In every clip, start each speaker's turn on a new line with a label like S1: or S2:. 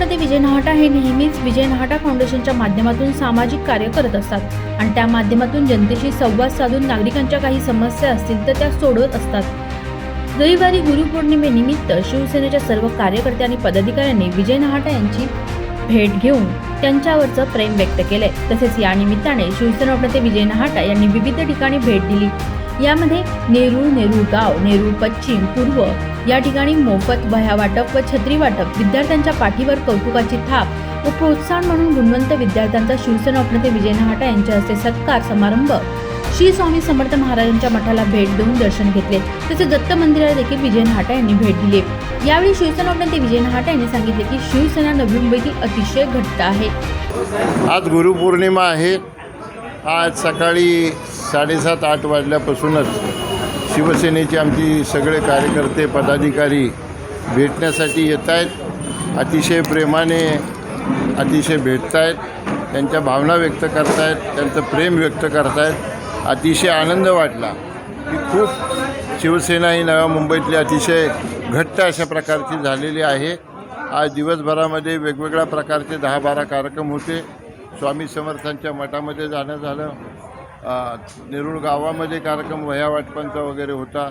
S1: नहाटा हे नेहमीच विजय नहाटा फाउंडेशनच्या माध्यमातून सामाजिक कार्य करत असतात. आणि त्या माध्यमातून जनतेशी संवाद साधून नागरिकांच्या काही समस्या असतील तर त्या सोडवत असतात. रविवारी गुरुपौर्णिमेनिमित्त शिवसेनेच्या सर्व कार्यकर्ते आणि पदाधिकाऱ्यांनी विजय नहाटा यांची भेट घेऊन त्यांच्यावरचं प्रेम व्यक्त केलंय. तसेच या निमित्ताने शिवसेना नेते विजय नहाटा यांनी विविध ठिकाणी भेट दिली. यामध्ये नेरूळ नेरूळ गाव नेरूळ पश्चिम पूर्व या ठिकाणी मोफत वह्या वाटप व छत्री वाटप विद्यार्थ्यांच्या पाठीवर कौतुकाची थाप व प्रोत्साहन म्हणून गुणवंत विद्यार्थ्यांचा शिवसेना उपनेते विजय नहाटा यांच्या हस्ते सत्कार समारंभ. श्री स्वामी समर्थ महाराजांच्या मठाला भेट देऊन दर्शन घेतले. तसेच दत्त मंदिराला देखील विजय नहाटा यांनी भेट दिली. यावेळी शिवसेना उपनेते विजय नहाटा यांनी सांगितले की शिवसेना नवी मुंबईतील अतिशय घट्ट आहे.
S2: आज गुरुपौर्णिमा आहे. आज सकाळी साडेसात आठ वाजल्यापासूनच शिवसेनेचे आमची सगळे कार्यकर्ते पदाधिकारी भेटण्यासाठी येत आहेत. अतिशय प्रेमाने अतिशय भेटत आहेत त्यांच्या भावना व्यक्त करतायत. त्यांचं प्रेम व्यक्त करतायत. अतिशय आनंद वाटला की खूप शिवसेना ही नव्या मुंबईतली अतिशय घट्ट अशा प्रकारची झालेली आहे. आज दिवसभरामध्ये वेगवेगळ्या प्रकारचे दहा बारा कार्यक्रम होते. स्वामी समर्थांच्या मठामध्ये जाणं झालं. नेरूळ गावामध्ये कार्यक्रम वह्या वाटपांचा वगैरे होता.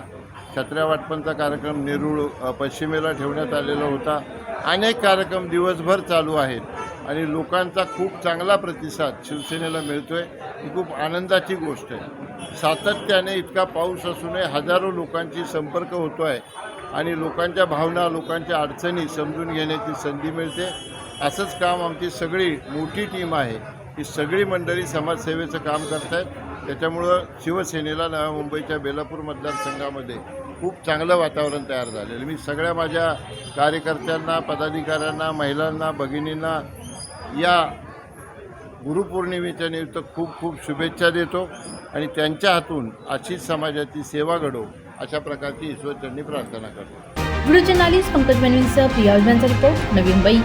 S2: छत्र्या वाटपांचा कार्यक्रम नेरूळ पश्चिमेला ठेवण्यात आलेला होता. अनेक कार्यक्रम दिवसभर चालू आहेत आणि लोकांचा खूप चांगला प्रतिसाद शिवसेनेला मिळतो आहे ही खूप आनंदाची गोष्ट आहे. सातत्याने इतका पाऊस असूनही हजारो लोकांची संपर्क होतो आहे आणि लोकांच्या भावना लोकांच्या अडचणी समजून घेण्याची संधी मिळते. असंच काम आमची सगळी मोठी टीम आहे. ही सगळी मंडळी समाजसेवेचं काम करत आहेत त्याच्यामुळं शिवसेनेला नव्या मुंबईच्या बेलापूर मतदारसंघामध्ये खूप चांगलं वातावरण तयार झालेलं मी सगळ्या माझ्या कार्यकर्त्यांना पदाधिकाऱ्यांना महिलांना भगिनींना या गुरुपौर्णिमेच्या निमित्त खूप खूप शुभेच्छा देतो आणि त्यांच्या हातून अशीच समाजाची सेवा घडो अशा प्रकारची ईश्वरचरणी प्रार्थना करतो.
S1: व्हिडिओ जर्नालिस्ट पंकज बेनविनसह प्रिया रिपोर्ट नवी मुंबई.